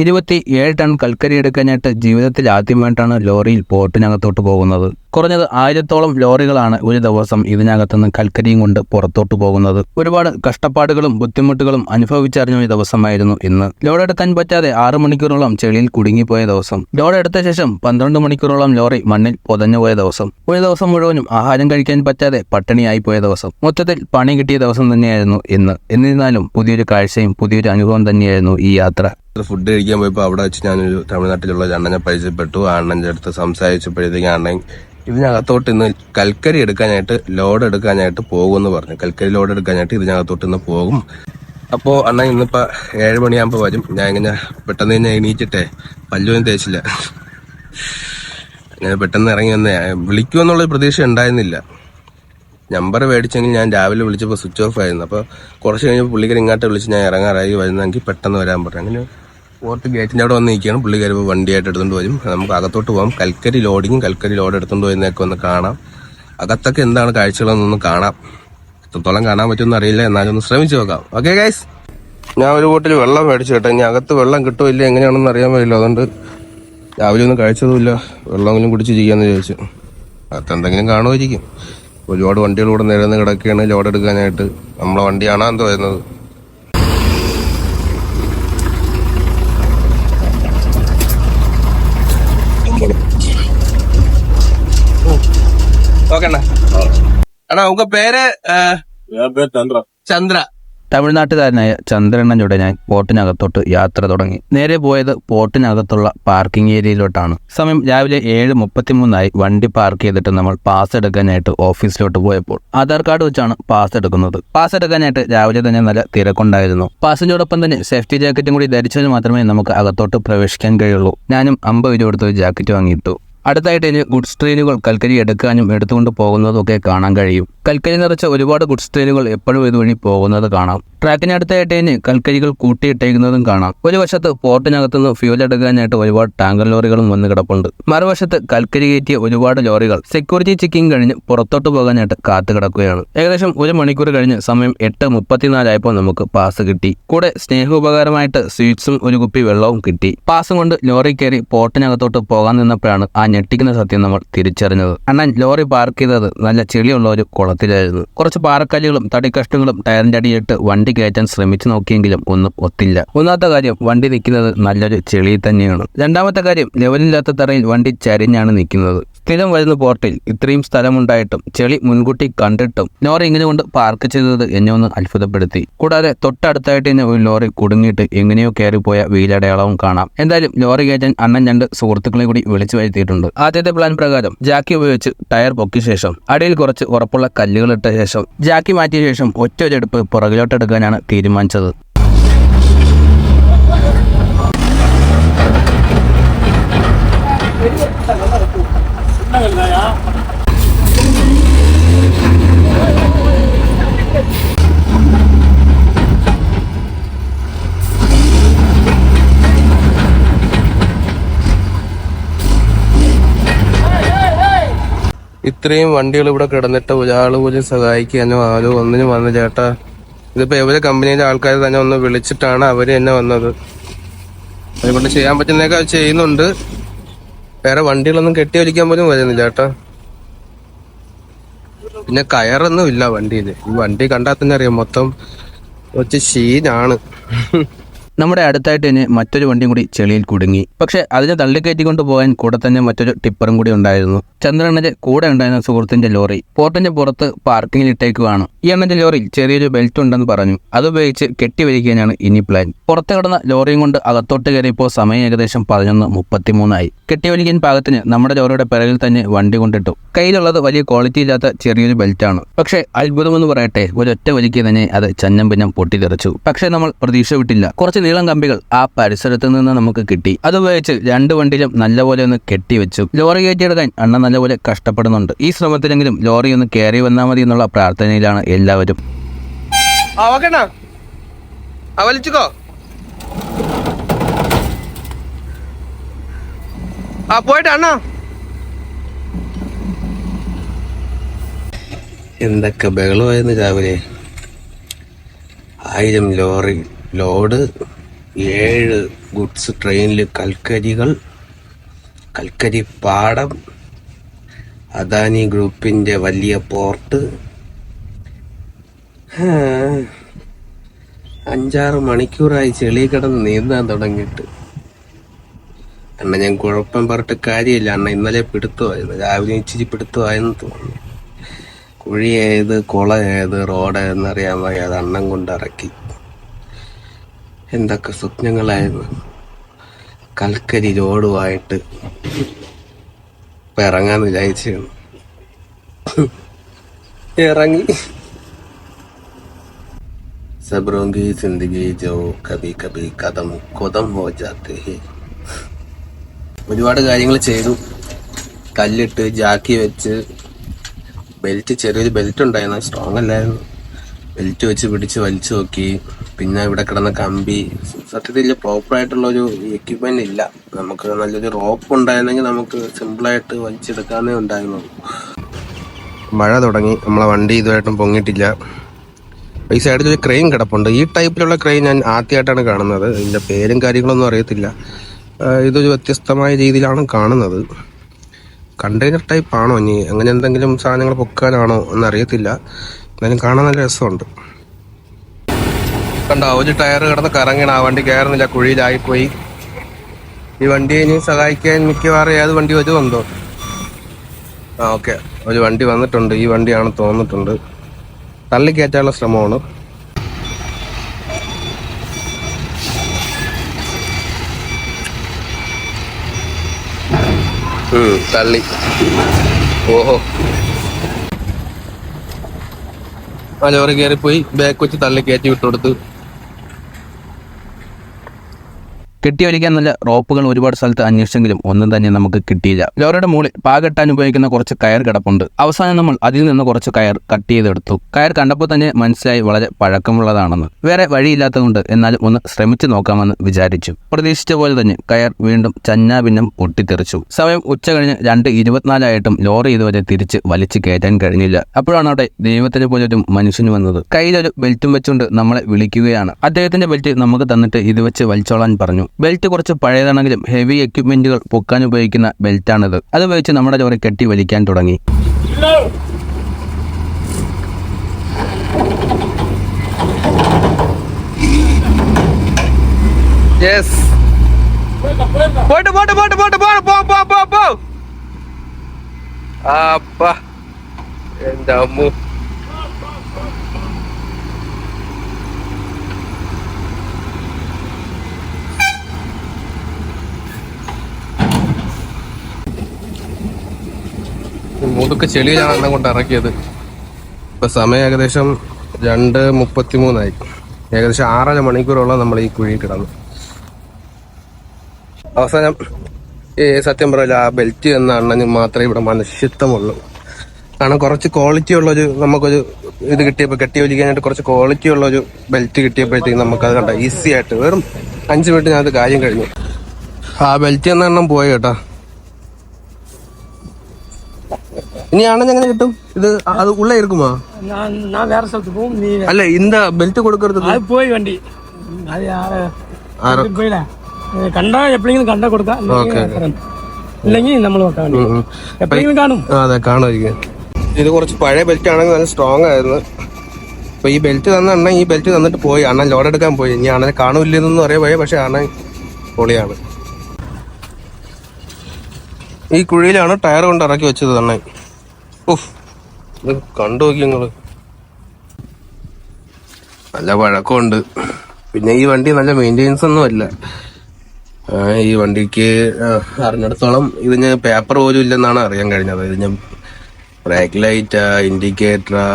ഇരുപത്തി ഏഴ് ടൺ കൽക്കരി എടുക്കാനായിട്ട് ജീവിതത്തിൽ ആദ്യമായിട്ടാണ് ലോറിയിൽ പോർട്ടിനകത്തോട്ട് പോകുന്നത്. കുറഞ്ഞത് ആയിരത്തോളം ലോറികളാണ് ഒരു ദിവസം ഇതിനകത്തുനിന്ന് കൽക്കരിയും കൊണ്ട് പുറത്തോട്ട് പോകുന്നത്. ഒരുപാട് കഷ്ടപ്പാടുകളും ബുദ്ധിമുട്ടുകളും അനുഭവിച്ചറിഞ്ഞ ഒരു ദിവസമായിരുന്നു ഇന്ന്. ലോഡ് എടുക്കാൻ പറ്റാതെ ആറ് മണിക്കൂറോളം ചെളിയിൽ കുടുങ്ങിപ്പോയ ദിവസം. ലോഡ് എടുത്ത ശേഷം പന്ത്രണ്ട് മണിക്കൂറോളം ലോറി മണ്ണിൽ പൊതഞ്ഞുപോയ ദിവസം. ഒരു ദിവസം മുഴുവനും ആഹാരം കഴിക്കാൻ പറ്റാതെ പട്ടിണിയായി പോയ ദിവസം. മൊത്തത്തിൽ പണി കിട്ടിയ ദിവസം തന്നെയായിരുന്നു ഇന്ന്. എന്നിരുന്നാലും പുതിയൊരു കാഴ്ചയും പുതിയൊരു അനുഭവം തന്നെയായിരുന്നു ഈ യാത്ര. ഫുഡ് കഴിക്കാൻ പോയപ്പോൾ അവിടെ വെച്ച് ഞാനൊരു തമിഴ്നാട്ടിലുള്ള അണ്ണനെ പരിചയപ്പെട്ടു. അണ്ണന്റെ അടുത്ത് സംസാരിച്ചപ്പോഴത്തേക്ക് അണ്ണൻ ഇതിനകത്തോട്ട് ഇന്ന് കൽക്കരി എടുക്കാനായിട്ട് ലോഡ് എടുക്കാനായിട്ട് പോകും എന്ന് പറഞ്ഞു. കൽക്കരി ലോഡ് എടുക്കാനായിട്ട് ഇതിനകത്തോട്ട് ഇന്ന് പോകും. അപ്പോൾ അണ്ണാ ഇന്നിപ്പോൾ ഏഴ് മണിയാകുമ്പോൾ വരും. ഞാൻ ഇങ്ങനെ പെട്ടെന്ന് തന്നെ എണീറ്റിട്ടെ പല്ലൊന്നും തേച്ചില്ല. അങ്ങനെ പെട്ടെന്ന് ഇറങ്ങി വന്നേ. വിളിക്കുമെന്നുള്ള പ്രതീക്ഷ ഉണ്ടായിരുന്നില്ല. നമ്പർ മേടിച്ചെങ്കിൽ ഞാൻ രാവിലെ വിളിച്ചപ്പോൾ സ്വിച്ച് ഓഫ് ആയിരുന്നു. അപ്പോൾ കുറച്ച് കഴിഞ്ഞപ്പോൾ പുള്ളിക്കാരി ഇങ്ങോട്ട് വിളിച്ച് ഞാൻ ഇറങ്ങാറായി വരുന്നെങ്കിൽ പെട്ടെന്ന് വരാൻ പറഞ്ഞു. അങ്ങനെ പോർട്ട് ഗേറ്റിന്റെ അവിടെ വന്ന് നിൽക്കുകയാണ്. പുള്ളി ഇപ്പോൾ വണ്ടിയായിട്ട് എടുത്തുകൊണ്ട് വരും. നമുക്ക് അകത്തോട്ട് പോകാം കൽക്കരി ലോഡിങ്ങും കൽക്കരി ലോഡ് എടുത്തുകൊണ്ട് വരുന്നതൊക്കെ ഒന്ന് കാണാം. അകത്തൊക്കെ എന്താണ് കാഴ്ചകളെന്നൊന്ന് കാണാം. എത്രത്തോളം കാണാൻ പറ്റുമെന്ന് അറിയില്ല. എന്നാലും ഒന്ന് ശ്രമിച്ചു നോക്കാം. ഓക്കെ ഗൈസ് ഞാൻ ഒരു ബോട്ടിൽ വെള്ളം മേടിച്ചു കേട്ടോ. ഇനി അകത്ത് വെള്ളം കിട്ടുമോ ഇല്ല എങ്ങനെയാണെന്ന് അറിയാൻ പറ്റില്ല അതുകൊണ്ട് രാവിലെ ഒന്നും കഴിച്ചതുമില്ല. വെള്ളമെങ്കിലും കുടിച്ച് ചെയ്യാമെന്ന് ചോദിച്ചു അകത്ത് എന്തെങ്കിലും കാണുമായിരിക്കും. ഒരുപാട് വണ്ടികൾ ഇവിടെ നിരന്ന് കിടക്കുകയാണ് ലോഡ് എടുക്കാനായിട്ട്. നമ്മളെ വണ്ടിയാണോ എന്തോ വരുന്നത്? ഓക്കെ അണ്ണാ അണ്ണാ ഉങ്ക പേര് ആ, என் பேர் சந்திரா ചന്ദ്ര തമിഴ്നാട്ടുകാരനായ ചന്ദ്രണ്ണനുടെ ഞാൻ പോർട്ടിനകത്തോട്ട് യാത്ര തുടങ്ങി നേരെ പോയത് പോർട്ടിനകത്തുള്ള പാർക്കിംഗ് ഏരിയയിലോട്ടാണ് സമയം രാവിലെ ഏഴ് മുപ്പത്തിമൂന്നായി വണ്ടി പാർക്ക് ചെയ്തിട്ട് നമ്മൾ പാസ് എടുക്കാനായിട്ട് ഓഫീസിലോട്ട് പോയപ്പോൾ ആധാർ കാർഡ് വെച്ചാണ് പാസ് എടുക്കുന്നത് പാസ് എടുക്കാനായിട്ട് രാവിലെ തന്നെ നല്ല തിരക്കുണ്ടായിരുന്നു പാസിനോടൊപ്പം തന്നെ സേഫ്റ്റി ജാക്കറ്റും കൂടി ധരിച്ചതിന് മാത്രമേ നമുക്ക് അകത്തോട്ട് പ്രവേശിക്കാൻ കഴിയുള്ളൂ ഞാനും അമ്പത് രൂപ കൊടുത്ത് ഒരു ജാക്കറ്റ് വാങ്ങിയിട്ടു അടുത്തായിട്ട് ഇനി ഗുഡ്സ് ട്രെയിനുകൾ കൽക്കരി എടുക്കാനും എടുത്തുകൊണ്ട് പോകുന്നതും ഒക്കെ കാണാൻ കഴിയും. കൽക്കരി നിറച്ച ഒരുപാട് ഗുഡ്സ് ട്രെയിനുകൾ എപ്പോഴും ഇതുവഴി പോകുന്നത് കാണാം. ട്രാക്കിനടുത്തായിട്ട് ഇനി കൽക്കരികൾ കൂട്ടിയിട്ടേക്കുന്നതും കാണാം. ഒരു വശത്ത് പോർട്ടിനകത്തുനിന്ന് ഫ്യൂൽ എടുക്കാനായിട്ട് ഒരുപാട് ടാങ്കർ ലോറികളും വന്ന് കിടപ്പുണ്ട്. മറുവശത്ത് കൽക്കരി കയറ്റിയ ഒരുപാട് ലോറികൾ സെക്യൂരിറ്റി ചെക്കിംഗ് കഴിഞ്ഞ് പുറത്തോട്ട് പോകാനായിട്ട് കാത്തു കിടക്കുകയാണ്. ഏകദേശം ഒരു മണിക്കൂർ കഴിഞ്ഞ് സമയം എട്ട് മുപ്പത്തിനാലായപ്പോൾ നമുക്ക് പാസ് കിട്ടി. കൂടെ സ്നേഹോപകാരമായിട്ട് സ്വീറ്റ്സും ഒരു കുപ്പി വെള്ളവും കിട്ടി. പാസ് കൊണ്ട് ലോറി കയറി പോർട്ടിനകത്തോട്ട് പോകാൻ നിന്നപ്പോഴാണ് ആ ഞെട്ടിക്കുന്ന സത്യം നമ്മൾ തിരിച്ചറിഞ്ഞത്. അണ്ണൻ ലോറി പാർക്ക് ചെയ്തത് നല്ല ചെളിയുള്ള ഒരു കുളത്തിലായിരുന്നു. കുറച്ച് പാറക്കല്ലുകളും തടിക്കഷ്ണങ്ങളും ടയറിന്റെ അടിയിട്ട് വണ്ടി കയറ്റാൻ ശ്രമിച്ചു നോക്കിയെങ്കിലും ഒന്നും ഒത്തില്ല. ഒന്നാമത്തെ കാര്യം വണ്ടി നിൽക്കുന്നത് നല്ലൊരു ചെളിയിൽ തന്നെയാണ്. രണ്ടാമത്തെ കാര്യം ലെവലില്ലാത്ത തറയിൽ വണ്ടി ചരിഞ്ഞാണ് നിൽക്കുന്നത്. സ്ഥിരം വരുന്ന പോർട്ടിൽ ഇത്രയും സ്ഥലമുണ്ടായിട്ടും ചെളി മുൻകൂട്ടി കണ്ടിട്ടും ലോറി ഇങ്ങനെ കൊണ്ട് പാർക്ക് ചെയ്തത് എന്നെ ഒന്ന് അത്ഭുതപ്പെടുത്തി. കൂടാതെ തൊട്ടടുത്തായിട്ട് തന്നെ ഒരു ലോറി കുടുങ്ങിയിട്ട് എങ്ങനെയോ കയറിപ്പോയ വീലടയാളവും കാണാം. എന്തായാലും ലോറി കയറ്റാൻ അണ്ണൻ രണ്ട് സുഹൃത്തുക്കളെ കൂടി വിളിച്ചു വരുത്തിയിട്ടുണ്ട്. ആദ്യത്തെ പ്ലാൻ പ്രകാരം ജാക്കി ഉപയോഗിച്ച് ടയർ പൊക്കിയ ശേഷം അടിയിൽ കുറച്ച് ഉറപ്പുള്ള കല്ലുകൾ ഇട്ട ശേഷം ജാക്കി മാറ്റിയ ശേഷം ഒറ്റ ഒരെടുപ്പ് പുറകിലോട്ടെടുക്കാനാണ് തീരുമാനിച്ചത്. ഇത്രയും വണ്ടികൾ ഇവിടെ കിടന്നിട്ട് ഒരാൾ പോലും സഹായിക്കാനോ ആരോ ഒന്നിനും വന്ന ചേട്ടാ. ഇതിപ്പോ എവരെ കമ്പനിയിലെ ആൾക്കാർ തന്നെ ഒന്ന് വിളിച്ചിട്ടാണ് അവർ തന്നെ വന്നത്. അതുകൊണ്ട് ചെയ്യാൻ പറ്റുന്നതൊക്കെ ചെയ്യുന്നുണ്ട്. വേറെ വണ്ടികളൊന്നും കെട്ടി വലിക്കാൻ പോലും വരുന്നില്ല ചേട്ടാ പിന്നെ കയറൊന്നും ഇല്ല വണ്ടിയിൽ ഈ വണ്ടി കണ്ടാൽ തന്നെ അറിയാം മൊത്തം കുറച്ച് ഷീനാണ് നമ്മുടെ അടുത്തായിട്ട് തന്നെ മറ്റൊരു വണ്ടിയും കൂടി ചെളിയിൽ കുടുങ്ങി. പക്ഷെ അതിനെ തള്ളിക്കയറ്റിക്കൊണ്ട് പോകാൻ കൂടെ തന്നെ മറ്റൊരു ടിപ്പറും കൂടി ഉണ്ടായിരുന്നു. ചന്ദ്രണ്ണന്റെ കൂടെ ഉണ്ടായിരുന്ന സുഹൃത്തിന്റെ ലോറി പോർട്ടിന്റെ പുറത്ത് പാർക്കിംഗിൽ ഇട്ടേക്കുവാണ്. ഈ എണ്ണന്റെ ലോറിയിൽ ചെറിയൊരു ബെൽറ്റ് ഉണ്ടെന്ന് പറഞ്ഞു. അതുപയോഗിച്ച് കെട്ടിവലിക്കാനാണ് ഇനി പ്ലാൻ പുറത്ത് കിടന്ന ലോറിയും കൊണ്ട് അകത്തോട്ട് കയറിയപ്പോൾ സമയം ഏകദേശം പതിനൊന്ന് മുപ്പത്തിമൂന്നായി. കെട്ടിവലിക്കാൻ പാകത്തിന് നമ്മുടെ ലോറിയുടെ പിറകിൽ തന്നെ വണ്ടി കൊണ്ടിട്ടു. കയ്യിലുള്ളത് വലിയ ക്വാളിറ്റി ഇല്ലാത്ത ചെറിയൊരു ബെൽറ്റ് ബെൽറ്റാണ് പക്ഷേ അത്ഭുതമെന്ന് പറയട്ടെ ഒരൊറ്റ വലിക്ക് തന്നെ അത് ചന്നം പിന്നം പൊട്ടിത്തെറിച്ചു. പക്ഷേ നമ്മൾ പ്രതീക്ഷ വിട്ടില്ല. കുറച്ച് നീളം കമ്പികൾ ആ പരിസരത്ത് നിന്ന് നമുക്ക് കിട്ടി. അത് ഉപയോഗിച്ച് രണ്ട് വണ്ടിയിലും നല്ലപോലെ ഒന്ന് കെട്ടിവെച്ചു ലോറി കയറ്റിയെടുക്കാൻ അണ്ണ നല്ലപോലെ കഷ്ടപ്പെടുന്നുണ്ട്. ഈ ശ്രമത്തിലെങ്കിലും ലോറി ഒന്ന് കയറി വന്നാൽ മതി എന്നുള്ള പ്രാർത്ഥനയിലാണ് എല്ലാവരും. ആ പോയിട്ട് അണ്ണാ. എന്തൊക്കെ ബഹളമായിരുന്നു രാവിലെ. ആയിരം ലോറി ലോഡ് ഏഴ് ഗുഡ്സ് ട്രെയിനിൽ കൽക്കരികൾ കൽക്കരി പാടം അദാനി ഗ്രൂപ്പിന്റെ വലിയ പോർട്ട്. അഞ്ചാറ് മണിക്കൂറായി ചെളി കിടന്ന് നീന്താൻ തുടങ്ങിയിട്ട്. അണ്ണ ഞാൻ കുഴപ്പം പറഞ്ഞിട്ട് കാര്യമില്ല. അണ്ണ ഇന്നലെ പിടുത്തമായിരുന്നു. രാവിലെ ഇച്ചിരി പിടുത്തമായെന്ന് തോന്നുന്നു. കുഴി ഏത് കുള ഏത് റോഡ് ഏതെന്നറിയാൻ വയ്യാതെ അണ്ണം കൊണ്ട് ഇറക്കി. എന്തൊക്കെ സ്വപ്നങ്ങളായിരുന്നു കൽക്കരി രോഡുമായിട്ട് ഇപ്പൊ ഇറങ്ങാന്ന് വിചാരിച്ചാണ് ഇറങ്ങി സബ്രോं की जिंदगी जो कभी कभी कदम കൊതം ഹോ ജാത്തെ ഹേ ഒരുപാട് കാര്യങ്ങൾ ചെയ്തു കല്ലിട്ട് ജാക്കി വെച്ച് ബെൽറ്റ് ചെറിയൊരു ബെൽറ്റ് ഉണ്ടായിരുന്നു സ്ട്രോങ് അല്ലായിരുന്നു ബെൽറ്റ് വെച്ച് പിടിച്ച് വലിച്ചു നോക്കി. പിന്നെ ഇവിടെ കിടന്ന കമ്പി. സത്യത്തിൽ പ്രോപ്പർ ആയിട്ടുള്ള ഒരു എക്യുപ്മെന്റ് ഇല്ല. നമുക്ക് നല്ലൊരു റോപ്പ് ഉണ്ടായിരുന്നെങ്കിൽ നമുക്ക് സിമ്പിളായിട്ട് വലിച്ചെടുക്കാനേ ഉണ്ടായിരുന്നു മഴ തുടങ്ങി. നമ്മളെ വണ്ടി ഇതുമായിട്ടും പൊങ്ങിട്ടില്ല ഈ സൈഡിൽ ഒരു ക്രെയിൻ കിടപ്പുണ്ട്. ഈ ടൈപ്പിലുള്ള ക്രെയിൻ ഞാൻ ആദ്യമായിട്ടാണ് കാണുന്നത്. ഇതിന്റെ പേരും കാര്യങ്ങളൊന്നും അറിയത്തില്ല. ഇതൊരു വ്യത്യസ്തമായ രീതിയിലാണ് കാണുന്നത്. കണ്ടെയ്നർ ടൈപ്പ് ആണോ ഇനി? അങ്ങനെ എന്തെങ്കിലും സാധനങ്ങൾ പൊക്കാനാണോ എന്നറിയത്തില്ല. എന്നാലും കാണാൻ നല്ല രസമുണ്ട്. കണ്ടോ ഒരു ടയർ കിടന്ന് കറങ്ങണം ആ വണ്ടി കയറുന്നില്ല കുഴിയിലായിപ്പോയി. ഈ വണ്ടി ഇനി സഹായിക്കാൻ മിക്കവാറും ഏത് വണ്ടി വരുമെന്തോ ആ ഓക്കെ. ഒരു വണ്ടി വന്നിട്ടുണ്ട് ഈ വണ്ടിയാണ് തോന്നിട്ടുണ്ട് തള്ളിക്കയറ്റാനുള്ള ശ്രമമാണ്. തള്ളി. ഓഹോ. ആ ലോറി കയറിപ്പോയി ബാക്ക് വെച്ച് തള്ളി കയറ്റി വിട്ടുകൊടുത്ത്. കെട്ടിയൊലിക്കാൻ നല്ല റോപ്പുകൾ ഒരുപാട് സ്ഥലത്ത് അന്വേഷിച്ചെങ്കിലും ഒന്നും തന്നെ നമുക്ക് കിട്ടിയില്ല. ലോറയുടെ മുകളിൽ പാകെട്ടാൻ ഉപയോഗിക്കുന്ന കുറച്ച് കയർ കിടപ്പുണ്ട്. അവസാനം നമ്മൾ അതിൽ നിന്ന് കുറച്ച് കയർ കട്ട് ചെയ്തെടുത്തു. കയർ കണ്ടപ്പോൾ തന്നെ മനസ്സിലായി വളരെ പഴക്കമുള്ളതാണെന്ന്. വേറെ വഴിയില്ലാത്തതുകൊണ്ട് എന്നാലും ഒന്ന് ശ്രമിച്ചു നോക്കാമെന്ന് വിചാരിച്ചു. പ്രതീക്ഷിച്ച പോലെ തന്നെ കയർ വീണ്ടും ചന്നാഭിന്നം പൊട്ടിത്തെറിച്ചു. സമയം ഉച്ച കഴിഞ്ഞ് രണ്ട് ഇരുപത്തിനാലായിട്ടും ലോറി ഇതുവരെ തിരിച്ച് വലിച്ചു കയറ്റാൻ കഴിഞ്ഞില്ല. അപ്പോഴാണ് അവിടെ ദൈവത്തിന് പോലെ ഒരു മനുഷ്യന് വന്നത്. കയ്യിലൊരു ബെൽറ്റും വെച്ചുകൊണ്ട് നമ്മളെ വിളിക്കുകയാണ്. അദ്ദേഹത്തിന്റെ ബെൽറ്റ് നമുക്ക് തന്നിട്ട് ഇത് വെച്ച് വലിച്ചോളാൻ പറഞ്ഞു. ബെൽറ്റ് കുറച്ച് പഴയതാണെങ്കിലും ഹെവി എക്യുപ്മെന്റുകൾ പൊക്കാൻ ഉപയോഗിക്കുന്ന ബെൽറ്റാണിത്. അത് ഉപയോഗിച്ച് നമ്മുടെ ലോറി കെട്ടി വലിക്കാൻ തുടങ്ങി. യെസ് പോട്ട് പോട്ട് പോട്ട് പോട്ട് പോ പോ പോ പോ പോ. അപ്പ. മുതുക്ക് ചെളിയിലാണ് എന്നെ കൊണ്ട് ഇറക്കിയത്. ഇപ്പൊ സമയം ഏകദേശം രണ്ട് മുപ്പത്തി മൂന്നായി ഏകദേശം ആറര മണിക്കൂറോളം നമ്മൾ ഈ കുഴി കിടന്നു. അവസാനം ഈ സത്യം പറയില്ല ആ ബെൽറ്റ് എന്ന അണ്ണന് മാത്രമേ ഇവിടെ മനുഷ്യത്വമുള്ളൂ കാരണം കുറച്ച് ക്വാളിറ്റി ഉള്ള ഉള്ളൊരു നമുക്കൊരു ഇത് കിട്ടിയപ്പോൾ കെട്ടി വലിക്കാനായിട്ട് കുറച്ച് ക്വാളിറ്റി ഉള്ള ഒരു ബെൽറ്റ് കിട്ടിയപ്പോഴത്തേക്ക് നമുക്കത് കണ്ട ഈസി ആയിട്ട് വെറും അഞ്ച് മിനിറ്റ് ഞാൻ അത് കാര്യം കഴിഞ്ഞു. ആ ബെൽറ്റ് എന്ന എണ്ണം പോയി കേട്ടാ. ഇനി ആണെന്ന് എങ്ങനെ കിട്ടും ഇത് അത് ഉള്ള ഇരിക്കുമോ நான் நான் வேற സ്ഥലത്ത് പോകും നീ അല്ല இந்த ബെൽറ്റ് കൊടുക്കരുത് അത് പോയി വണ്ടി അത് ആരെ ആരോ പോയില്ല കണ്ടാ എപ്പോഴെങ്കിലും കണ്ടാ കൊടുക്കാം ഇല്ലെങ്കിൽ നമ്മൾ വെക്കാൻ വേണ്ടി ഉം, ഉം. എപ്പോഴെങ്കിലും കാണും ആ അതെ കാണുമായിരിക്കും ഇത് കുറച്ച് പഴയ ബെൽറ്റ് ആണെങ്കിൽ നല്ല സ്ട്രോങ് ആയിരുന്നു അപ്പൊ ഈ ബെൽറ്റ് തന്ന അണ്ണൻ ഈ ബെൽറ്റ് തന്നിട്ട് പോയി അണ്ണൻ ലോഡ് എടുക്കാൻ പോയി ഇനി അണ്ണനെ കാണൂല്ലെന്നൊന്നും അറിയാൻ പോയി പക്ഷെ അണ്ണൻ പൊളിയാണ് ഈ കുഴിയിലാണ് ടയർ കൊണ്ട് ഇറക്കി വെച്ചത് അണ്ണൻ ഉഫ് കണ്ടു നോക്കി നല്ല വഴക്കമുണ്ട്. പിന്നെ ഈ വണ്ടി നല്ല മെയിന്റെനൻസ് ഒന്നും അല്ല. ഈ വണ്ടിക്ക് അറിഞ്ഞിടത്തോളം ഇതിന് പേപ്പർ പോലും ഇല്ലെന്നാണ് അറിയാൻ കഴിഞ്ഞത്. ഇതിന് ബ്രേക്ക് ലൈറ്റാ ഇൻഡിക്കേറ്ററാ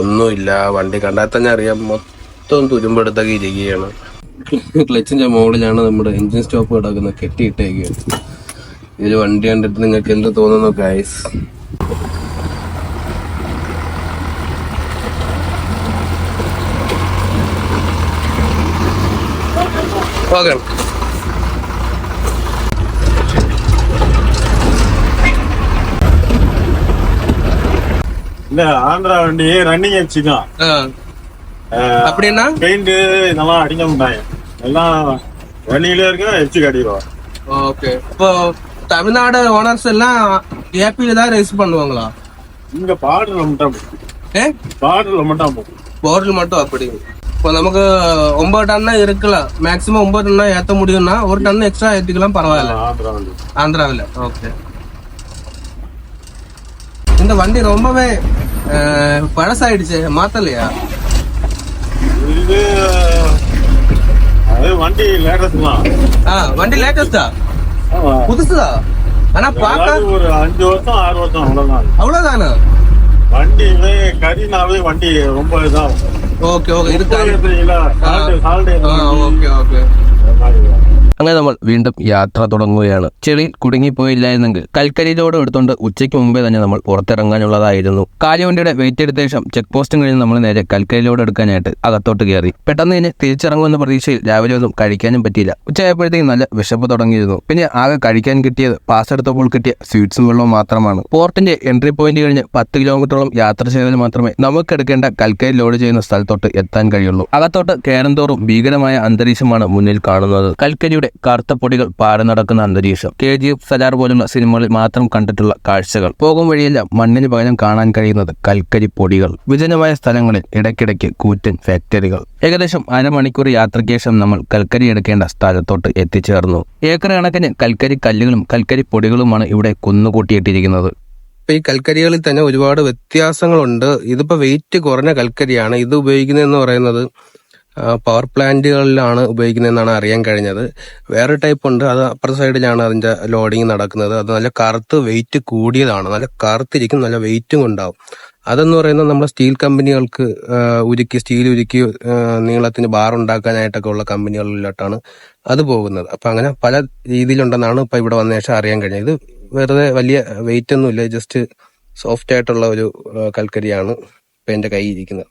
ഒന്നുമില്ല വണ്ടി കണ്ടാൽ തന്നെ അറിയാം. മൊത്തം തുരുമ്പെടുത്തൊക്കെ ഇരിക്കുകയാണ്. ക്ലച്ചിന്റെ മുകളിലാണ് നമ്മുടെ എഞ്ചിൻ സ്റ്റോപ്പ് കിടക്കുന്നത്. കെട്ടിയിട്ടേക്കുകയാണ്. ഈ വണ്ടി കണ്ടിട്ട് നിങ്ങൾക്ക് എന്ത് തോന്നുന്നു ഗൈസ് ஓகே இல்ல ஆந்திரா வண்டி ரன்னிங் ஆயிடுச்சுதான் அப்படின்னா? பெயிண்ட் இதெல்லாம் அடிக்க மாட்டாங்க எல்லாம் ரன்னிங்ல இருக்க எச்சு கட்டிடுவோம் ஓகே இப்போ தமிழ்நாடு ஓனர்ஸ் எல்லாம் ஏபியில தான் ரேஸ் பண்ணுவாங்களா? இங்க பார்டர்ல மட்டும் ஏ? பார்டர்ல மட்டும் பார்டர் மட்டும் அப்படி. இப்போ நமக்கு ஒன்பது டன்னா இருக்கலாம். மேக்ஸிமம் ஒன்பது டன்னா ஏற்ற முடியும்னா ஒரு டன் எக்ஸ்ட்ரா ஏற்றிக்கலாம் பரவாயில்ல. ஆந்திரா வண்டி ஆந்திராவில். ஓகே இந்த வண்டி ரொம்பவே பழசாயிடுச்சு மாத்தலையா? வண்டி லேட்டஸ்ட் ஆ வண்டி லேட்டஸ்டா. புதுசுதா? ஆனா அதாவது ஒரு அஞ்சு வருஷம் ஆறு வருஷம் அவ்வளவுதான். அவ்வளவுதானா? வண்டியிலே கரினாவே வண்டி ரொம்ப இதாகும் ஓகே ஓகே. இருக்கா எடுத்தீங்களா சால்ட் അങ്ങനെ നമ്മൾ വീണ്ടും യാത്ര തുടങ്ങുകയാണ്. ചെളിയിൽ കുടുങ്ങിപ്പോയില്ലായിരുന്നെങ്കിൽ കൽക്കരിയിലോട് എടുത്തുകൊണ്ട് ഉച്ചയ്ക്ക് മുമ്പേ തന്നെ നമ്മൾ പുറത്തിറങ്ങാനുള്ളതായിരുന്നു. കാലിവണ്ടിയുടെ വെയിറ്റ് എടുത്ത ശേഷം ചെക്ക് പോസ്റ്റും കഴിഞ്ഞ് നമ്മൾ നേരെ കൽക്കരിയിലോട് എടുക്കാനായിട്ട് അകത്തോട്ട് കയറി. പെട്ടെന്ന് തന്നെ തിരിച്ചിറങ്ങുമെന്ന പ്രതീക്ഷയിൽ രാവിലെ ഒന്നും കഴിക്കാനും പറ്റിയില്ല. ഉച്ചയായപ്പോഴത്തേക്കും നല്ല വിശപ്പ് തുടങ്ങിയിരുന്നു. പിന്നെ ആകെ കഴിക്കാൻ കിട്ടിയത് പാസ് എടുത്തപ്പോൾ കിട്ടിയ സ്വീറ്റ്സും വെള്ളവും മാത്രമാണ്. പോർട്ടിന്റെ എൻട്രി പോയിന്റ് കഴിഞ്ഞ് പത്ത് കിലോമീറ്ററോളം യാത്ര ചെയ്താൽ മാത്രമേ നമുക്ക് എടുക്കേണ്ട കൽക്കരി ലോഡ് ചെയ്യുന്ന സ്ഥലത്തോട്ട് എത്താൻ കഴിയുള്ളൂ. അകത്തോട്ട് കയറും തോറും ഭീകരമായ അന്തരീക്ഷമാണ് മുന്നിൽ കാണുന്നത്. കൽക്കരിയുടെ കറുത്ത പൊടികൾ പാറി നടക്കുന്ന അന്തരീക്ഷം. കെ ജി എഫ് സലാർ പോലുള്ള സിനിമകളിൽ മാത്രം കണ്ടിട്ടുള്ള കാഴ്ചകൾ. പോകും വഴിയെല്ലാം മണ്ണിന് പകരം കാണാൻ കഴിയുന്നത് കൽക്കരി പൊടികൾ. വിജനമായ സ്ഥലങ്ങളിൽ ഇടയ്ക്കിടയ്ക്ക് കൂറ്റൻ ഫാക്ടറികൾ. ഏകദേശം അരമണിക്കൂർ യാത്രയ്ക്ക് ശേഷം നമ്മൾ കൽക്കരി എടുക്കേണ്ട സ്ഥലത്തോട്ട് എത്തിച്ചേർന്നു. ഏക്കർ കണക്കിന് കൽക്കരി കല്ലുകളും കൽക്കരി പൊടികളുമാണ് ഇവിടെ കുന്നുകൂട്ടിയിട്ടിരിക്കുന്നത്. ഈ കൽക്കരികളിൽ തന്നെ ഒരുപാട് വ്യത്യാസങ്ങളുണ്ട്. ഇതിപ്പോ വെയിറ്റ് കുറഞ്ഞ കൽക്കരിയാണ് ഇത് ഉപയോഗിക്കുന്നതെന്ന് പറയുന്നത്. പവർ പ്ലാന്റുകളിലാണ് ഉപയോഗിക്കുന്നതെന്നാണ് അറിയാൻ കഴിഞ്ഞത്. വേറെ ടൈപ്പ് ഉണ്ട്. അത് അപ്പുറ സൈഡിലാണ് അതിന്റെ ലോഡിങ് നടക്കുന്നത്. അത് നല്ല കറുത്ത് വെയിറ്റ് കൂടിയതാണ്. നല്ല കറുത്തിരിക്കും നല്ല വെയിറ്റും ഉണ്ടാവും. അതെന്ന് പറയുന്നത് നമ്മൾ സ്റ്റീൽ കമ്പനികൾക്ക് ഉരുക്കി സ്റ്റീൽ ഉരുക്കി നീളത്തിന് ബാർ ഉണ്ടാക്കാനായിട്ടൊക്കെ ഉള്ള കമ്പനികളിലോട്ടാണ് അത് പോകുന്നത്. അപ്പം അങ്ങനെ പല രീതിയിലുണ്ടെന്നാണ് ഇപ്പം ഇവിടെ വന്ന ശേഷം അറിയാൻ കഴിഞ്ഞത്. ഇത് വെറുതെ വലിയ വെയിറ്റ് ഒന്നുമില്ല. ജസ്റ്റ് സോഫ്റ്റ് ആയിട്ടുള്ള ഒരു കൽക്കരിയാണ് ഇപ്പം എന്റെ കയ്യിൽ ഇരിക്കുന്നത്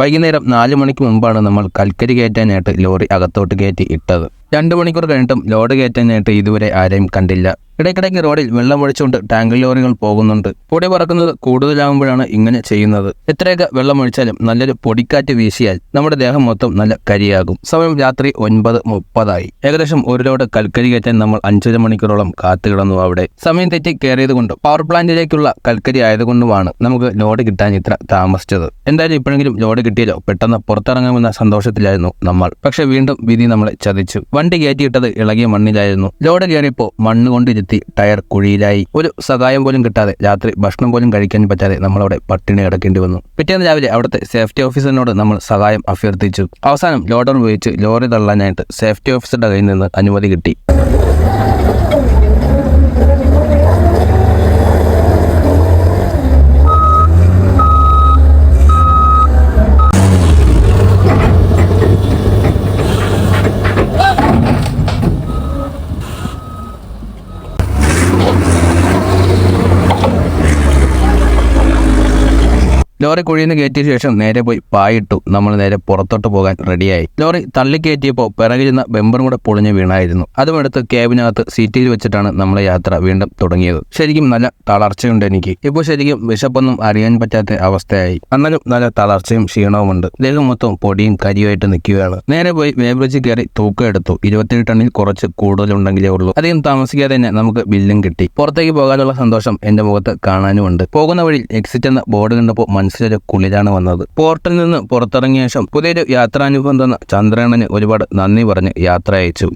വൈകുന്നേരം നാല് മണിക്ക് മുമ്പാണ് നമ്മൾ കൽക്കരി കയറ്റാനായിട്ട് ലോറി അകത്തോട്ട് കയറ്റി ഇട്ടത്. രണ്ട് മണിക്കൂർ കഴിഞ്ഞിട്ടും ലോഡ് കയറ്റാനായിട്ട് ഇതുവരെ ആരെയും കണ്ടില്ല. ഇടയ്ക്കിടയ്ക്ക് റോഡിൽ വെള്ളം ഒഴിച്ചുകൊണ്ട് ടാങ്കർ ലോറികൾ പോകുന്നുണ്ട്. പൊടി പറക്കുന്നത് കൂടുതലാകുമ്പോഴാണ് ഇങ്ങനെ ചെയ്യുന്നത്. എത്രയൊക്കെ വെള്ളം ഒഴിച്ചാലും നല്ലൊരു പൊടിക്കാറ്റ് വീശിയാൽ നമ്മുടെ ദേഹം മൊത്തം നല്ല കരിയാകും. സമയം രാത്രി ഒൻപത് മുപ്പതായി. ഏകദേശം ഒരു ലോഡ് കൽക്കരി കയറ്റാൻ നമ്മൾ അഞ്ചര മണിക്കൂറോളം കാത്തു കിടന്നു അവിടെ. സമയം തെറ്റി കയറിയത് കൊണ്ടും പവർ പ്ലാന്റിലേക്കുള്ള കൽക്കരി ആയതുകൊണ്ടുമാണ് നമുക്ക് ലോഡ് കിട്ടാൻ ഇത്ര താമസിച്ചത്. എന്തായാലും ഇപ്പോഴെങ്കിലും ലോഡ് കിട്ടിയല്ലോ പെട്ടെന്ന് പുറത്തിറങ്ങാമെന്ന സന്തോഷത്തിലായിരുന്നു നമ്മൾ. പക്ഷെ വീണ്ടും വിധി നമ്മളെ ചതിച്ചു. വണ്ടി കയറ്റിയിട്ടത് ഇളകിയ മണ്ണിലായിരുന്നു. ലോഡ് കയറിയപ്പോൾ മണ്ണ് കൊണ്ടിരുത്തി ടയർ കുഴിയിലായി. ഒരു സഹായം പോലും കിട്ടാതെ രാത്രി ഭക്ഷണം പോലും കഴിക്കാൻ പറ്റാതെ നമ്മളവിടെ പട്ടിണി കിടക്കേണ്ടി വന്നു. പിറ്റേന്ന് രാവിലെ അവിടുത്തെ സേഫ്റ്റി ഓഫീസറിനോട് നമ്മൾ സഹായം അഭ്യർത്ഥിച്ചു. അവസാനം ലോഡർ ഉപയോഗിച്ച് ലോറി തള്ളാനായിട്ട് സേഫ്റ്റി ഓഫീസറുടെ കയ്യിൽ നിന്ന് അനുമതി കിട്ടി. ലോറി കുഴിയിൽ നിന്ന് കയറ്റിയ ശേഷം നേരെ പോയി പായിട്ടു. നമ്മൾ നേരെ പുറത്തോട്ട് പോകാൻ റെഡിയായി. ലോറി തള്ളിക്കയറ്റിയപ്പോൾ പിറകിരുന്ന ബെമ്പറും കൂടെ പൊളിഞ്ഞ് വീണായിരുന്നു. അതുമെടുത്ത് ക്യാബിനകത്ത് സീറ്റിൽ വെച്ചിട്ടാണ് നമ്മളെ യാത്ര വീണ്ടും തുടങ്ങിയത്. ശരിക്കും നല്ല തളർച്ചയുണ്ട് എനിക്ക്. ഇപ്പോൾ ശരിക്കും വിശപ്പൊന്നും അറിയാൻ പറ്റാത്ത അവസ്ഥയായി. എന്നാലും നല്ല തളർച്ചയും ക്ഷീണവുമുണ്ട്. ദേഹം മൊത്തം പൊടിയും കരിയുമായിട്ട് നിൽക്കുകയാണ്. നേരെ പോയി വേബ്രിഡ്ജ് കയറി തൂക്കം എടുത്തു. ഇരുപത്തിയേഴ് ടണ്ണിൽ കുറച്ച് കൂടുതലുണ്ടെങ്കിലേ ഉള്ളൂ. അധികം താമസിക്കാതെ തന്നെ നമുക്ക് ബില്ലും കിട്ടി. പുറത്തേക്ക് പോകാനുള്ള സന്തോഷം എന്റെ മുഖത്ത് കാണാനുമുണ്ട്. പോകുന്ന വഴി എക്സിറ്റ് എന്ന ബോർഡ് കണ്ടപ്പോൾ മനസ്സിലൊരു കുളിരാണ് വന്നത്. പോർട്ടിൽ നിന്ന് പുറത്തിറങ്ങിയ ശേഷം പുതിയൊരു യാത്രാനുഭവം തന്ന ചന്ദ്രനന് ഒരുപാട് നന്ദി പറഞ്ഞ് യാത്ര അയച്ചു.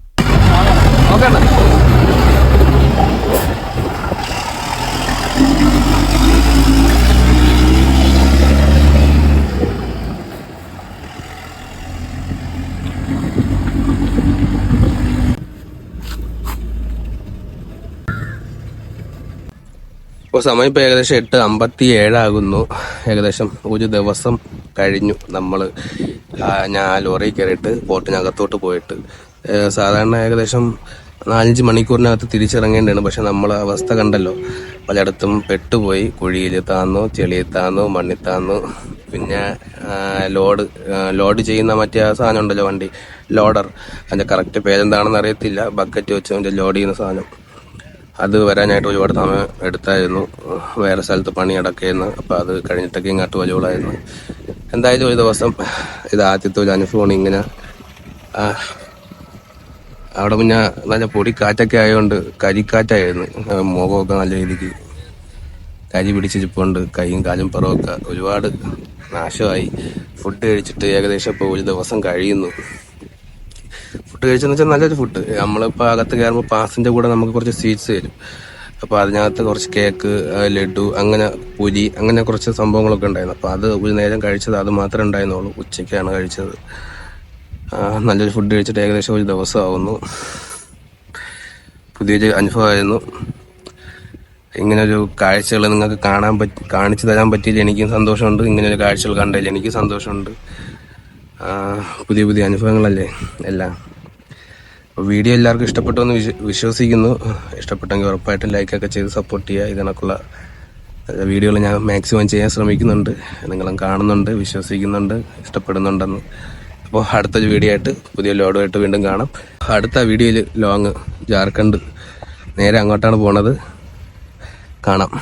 ഇപ്പോൾ സമയം ഇപ്പോൾ ഏകദേശം എട്ട് അമ്പത്തി ഏഴാകുന്നു ഏകദേശം ഒരു ദിവസം കഴിഞ്ഞു നമ്മൾ ഞാൻ ലോറി കയറിയിട്ട് ബോട്ടിനകത്തോട്ട് പോയിട്ട്. സാധാരണ ഏകദേശം നാലഞ്ച് മണിക്കൂറിനകത്ത് തിരിച്ചിറങ്ങേണ്ടതാണ് പക്ഷെ നമ്മളെ അവസ്ഥ കണ്ടല്ലോ. പലയിടത്തും പെട്ടുപോയി. കുഴിയിൽ താന്നു ചെളിയിൽ താന്നു മണ്ണിൽ താന്നു. പിന്നെ ലോഡ് ലോഡ് ചെയ്യുന്ന മറ്റേ ആ സാധനം ഉണ്ടല്ലോ വണ്ടി. ലോഡർ. അതിന്റെ കറക്റ്റ് പേരെന്താണെന്ന് അറിയത്തില്ല. ബക്കറ്റ് വെച്ച് ലോഡ് ചെയ്യുന്ന സാധനം. അത് വരാനായിട്ട് ഒരുപാട് സമയം എടുത്തായിരുന്നു. വേറെ സ്ഥലത്ത് പണി നടക്കുകയെന്ന് അപ്പോൾ അത് കഴിഞ്ഞിട്ടൊക്കെ ഇങ്ങോട്ട് വരുവുള്ളായിരുന്നു. എന്തായാലും ഒരു ദിവസം ഇത് ആദ്യത്തെ ഒരു അനുഭവമാണ് ഇങ്ങനെ. അവിടെ പിന്നെ നല്ല പൊടി കാറ്റൊക്കെ ആയതുകൊണ്ട് കരിക്കാറ്റായിരുന്നു. മുഖമൊക്കെ നല്ല രീതിക്ക് കരി പിടിച്ച് ചിപ്പുണ്ട് കൈയും കാലും പുറമൊക്കെ ഒരുപാട് നാശമായി. ഫുഡ് കഴിച്ചിട്ട് ഏകദേശം ഇപ്പോൾ ഒരു ദിവസം കഴിയുന്നു. ഫുഡ് കഴിച്ചെന്ന് വെച്ചാൽ നല്ലൊരു ഫുഡ് നമ്മളിപ്പോൾ അകത്ത് കയറുമ്പോൾ പാസിന്റെ കൂടെ നമുക്ക് കുറച്ച് സ്വീറ്റ്സ് തരും. അപ്പോൾ അതിനകത്ത് കുറച്ച് കേക്ക് ലഡു അങ്ങനെ പുരി അങ്ങനെ കുറച്ച് സംഭവങ്ങളൊക്കെ ഉണ്ടായിരുന്നു. അപ്പോൾ അത് ഒരു നേരം കഴിച്ചത് അത് മാത്രമേ ഉണ്ടായിരുന്നുള്ളൂ. ഉച്ചയ്ക്കാണ് കഴിച്ചത്. നല്ലൊരു ഫുഡ് കഴിച്ചിട്ട് ഏകദേശം ഒരു ദിവസം ആവുന്നു പുതിയൊരു അനുഭവമായിരുന്നു. ഇങ്ങനൊരു കാഴ്ചകൾ നിങ്ങൾക്ക് കാണാൻ പറ്റി കാണിച്ചു തരാൻ പറ്റിയതിൽ എനിക്കും സന്തോഷമുണ്ട്. ഇങ്ങനൊരു കാഴ്ചകൾ കണ്ടതിൽ എനിക്ക് സന്തോഷമുണ്ട്. പുതിയ പുതിയ അനുഭവങ്ങളല്ലേ? എല്ലാം. വീഡിയോ എല്ലാവർക്കും ഇഷ്ടപ്പെട്ടു എന്ന് വിശ്വസിക്കുന്നു. ഇഷ്ടപ്പെട്ടെങ്കിൽ ഉറപ്പായിട്ടും ലൈക്കൊക്കെ ചെയ്ത് സപ്പോർട്ട് ചെയ്യുക. ഇതിനൊക്കെയുള്ള വീഡിയോകൾ ഞാൻ മാക്സിമം ചെയ്യാൻ ശ്രമിക്കുന്നുണ്ട്. നിങ്ങളും കാണുന്നുണ്ട് വിശ്വസിക്കുന്നുണ്ട് ഇഷ്ടപ്പെടുന്നുണ്ടെന്ന്. അപ്പോൾ അടുത്ത വീഡിയോ ആയിട്ട് പുതിയ ലോഡുമായിട്ട് വീണ്ടും കാണാം. അടുത്ത വീഡിയോയിൽ ലോങ് ജാർഖണ്ഡ് നേരെ അങ്ങോട്ടാണ് പോണത്. കാണാം.